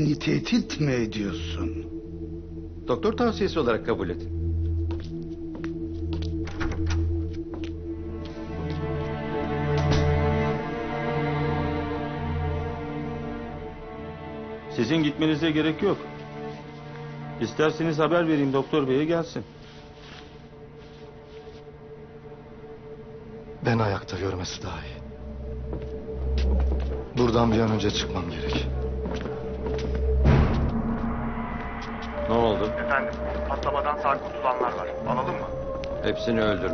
Beni tehdit mi ediyorsun? Doktor tavsiyesi olarak kabul et. Sizin gitmenize gerek yok. İsterseniz haber vereyim doktor beye gelsin. Ben ayakta görmesi daha iyi. Buradan bir an önce çıkmam gerek. Ne oldu? Efendim, patlamadan sağ kurtulanlar var. Alalım mı? Hepsini öldür.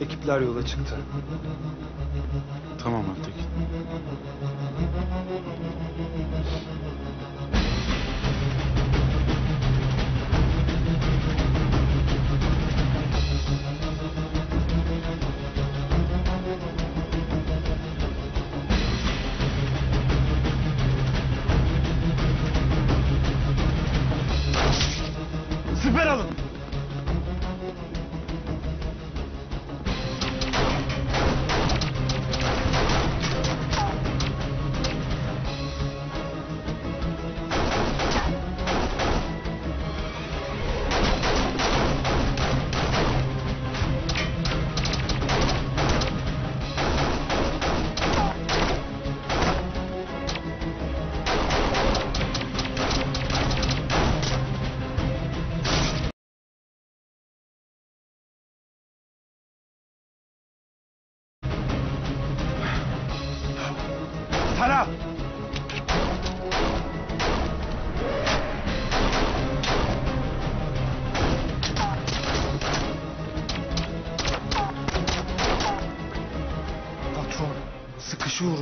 Ekipler yola çıktı. Tamam Altekin.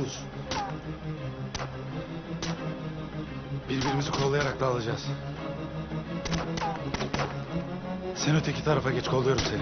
Sıkışıyoruz. Birbirimizi kollayarak dağılacağız. Sen öteki tarafa geç, kolluyorum seni.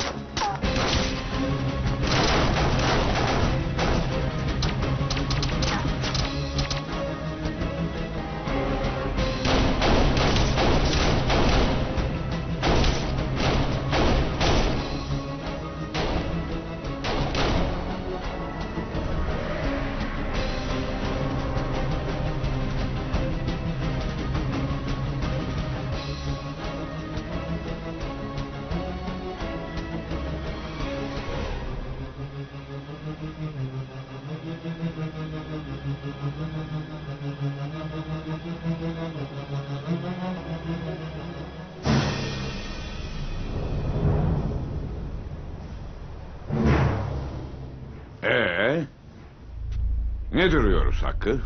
Ne duruyoruz Hakkı?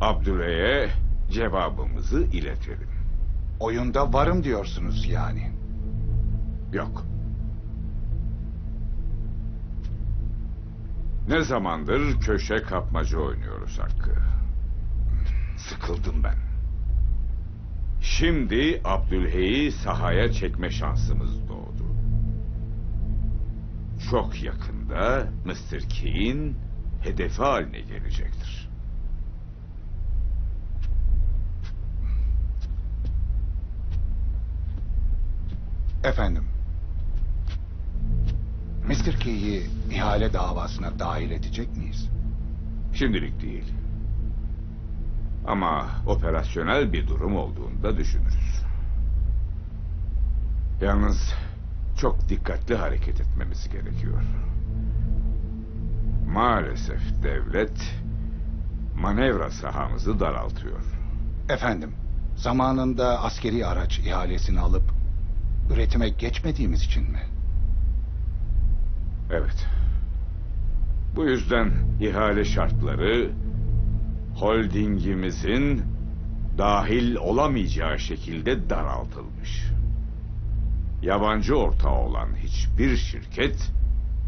Abdüley'e cevabımızı iletelim. Oyunda varım diyorsunuz yani. Yok. Ne zamandır köşe kapmaca oynuyoruz Hakkı. Sıkıldım ben. Şimdi Abdülhey'i sahaya çekme şansımız doğdu. Çok yakında Mr. Key'in hedefi haline gelecektir. Efendim. Mr. Key'i ihale davasına dahil edecek miyiz? Şimdilik değil. Ama operasyonel bir durum olduğunda düşünürüz. Yalnız çok dikkatli hareket etmemiz gerekiyor. Maalesef devlet manevra sahamızı daraltıyor. Efendim, zamanında askeri araç ihalesini alıp üretime geçmediğimiz için mi? Evet. Bu yüzden ihale şartları holdingimizin dahil olamayacağı şekilde daraltılmış. Yabancı ortağı olan hiçbir şirket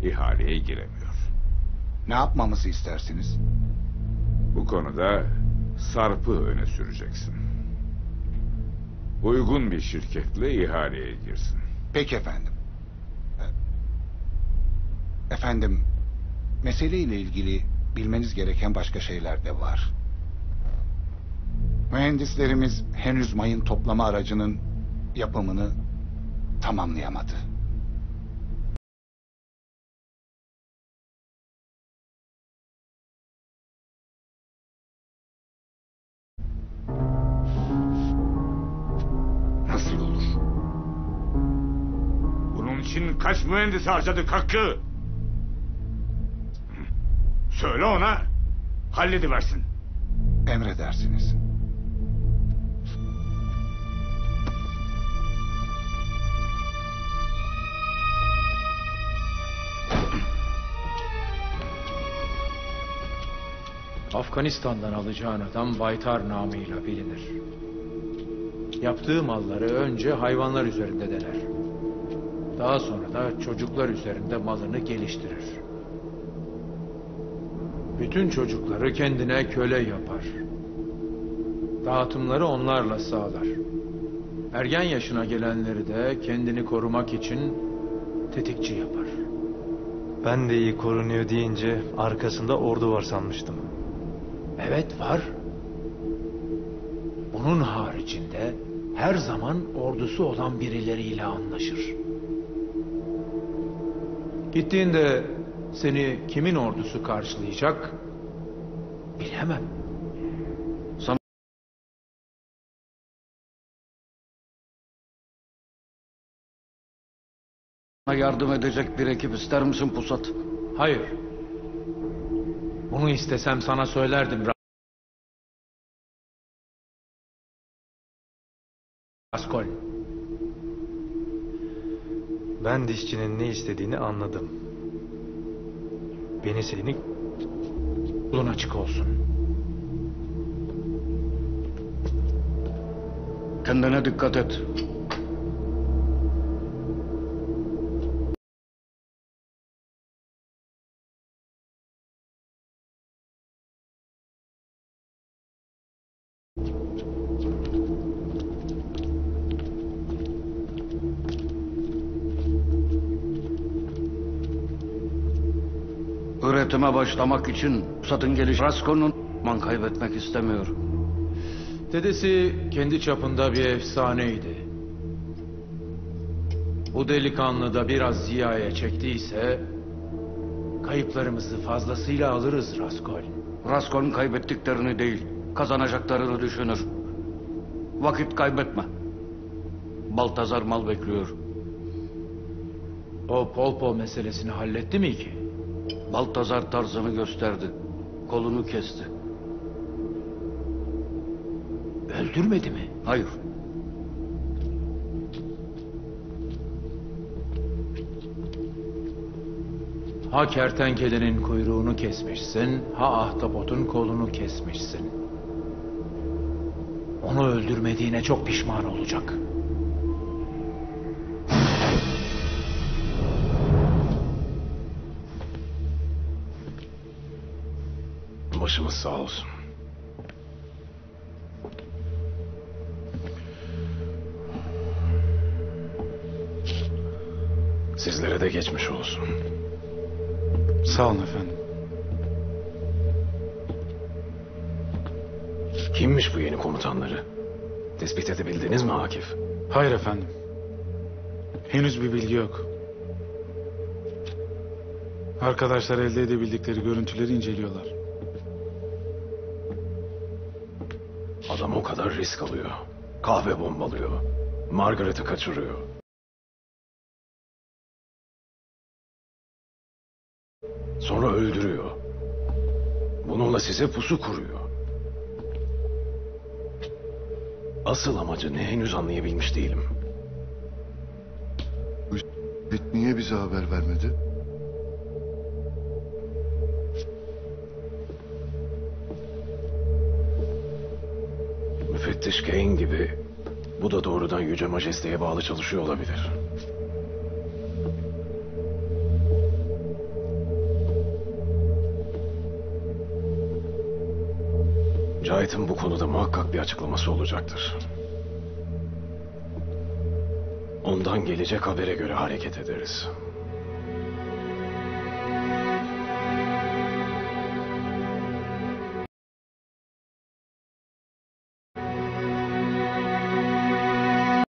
ihaleye giremiyor. Ne yapmamızı istersiniz? Bu konuda Sarp'ı öne süreceksin. Uygun bir şirketle ihaleye girsin. Peki efendim. E- Efendim, meseleyle ilgili bilmeniz gereken başka şeyler de var. Mühendis Mühendislerimiz henüz mayın toplama aracının yapımını tamamlayamadı. Nasıl olur? Bunun için kaç mühendis harcadık Hakkı? Söyle ona. Hallediversin. Emredersiniz. Afganistan'dan alacağın adam Baytar namıyla bilinir. Yaptığı malları önce hayvanlar üzerinde dener. Daha sonra da çocuklar üzerinde malını geliştirir. Bütün çocukları kendine köle yapar. Dağıtımları onlarla sağlar. Ergen yaşına gelenleri de kendini korumak için tetikçi yapar. Ben de iyi korunuyor deyince arkasında ordu var sanmıştım. Evet var. Bunun haricinde her zaman ordusu olan birileriyle anlaşır. Gittiğinde seni kimin ordusu karşılayacak bilemem. Yardım edecek bir ekip ister misin Pusat? Hayır. Bunu istesem sana söylerdim. Raskol. Ben dişçinin ne istediğini anladım. Beni seni Yolun açık olsun. Kendine dikkat et. Üretime başlamak için satın geliş Rasko'nun man kaybetmek istemiyor. Dedesi kendi çapında bir efsaneydi. Bu delikanlı da biraz ziyaya çektiyse kayıplarımızı fazlasıyla alırız Raskol. Raskon kaybettiklerini değil, kazanacaklarını düşünür. Vakit kaybetme. Baltazar mal bekliyor. O Polpo meselesini halletti mi ki? Baltazar tarzını gösterdi. Kolunu kesti. Öldürmedi mi? Hayır. Ha kertenkelenin kuyruğunu kesmişsin, ha ahtapotun kolunu kesmişsin. Onu öldürmediğine çok pişman olacak. Başımız sağ olsun. Sizlere de geçmiş olsun. Sağ olun efendim. Kimmiş bu yeni komutanları? Tespit edebildiniz mi Akif? Hayır efendim. Henüz bir bilgi yok. Arkadaşlar elde edebildikleri görüntüleri inceliyorlar. Adam o kadar risk alıyor. Kahve bombalıyor. Margaret'ı kaçırıyor. Sonra öldürüyor. Bununla size pusu kuruyor. Asıl amacı ne henüz anlayabilmiş değilim. Niye bize haber vermedi? Müfettiş Kane gibi bu da doğrudan Yüce Majeste'ye bağlı çalışıyor olabilir. Cahit'in bu konuda muhakkak bir açıklaması olacaktır. Ondan gelecek habere göre hareket ederiz.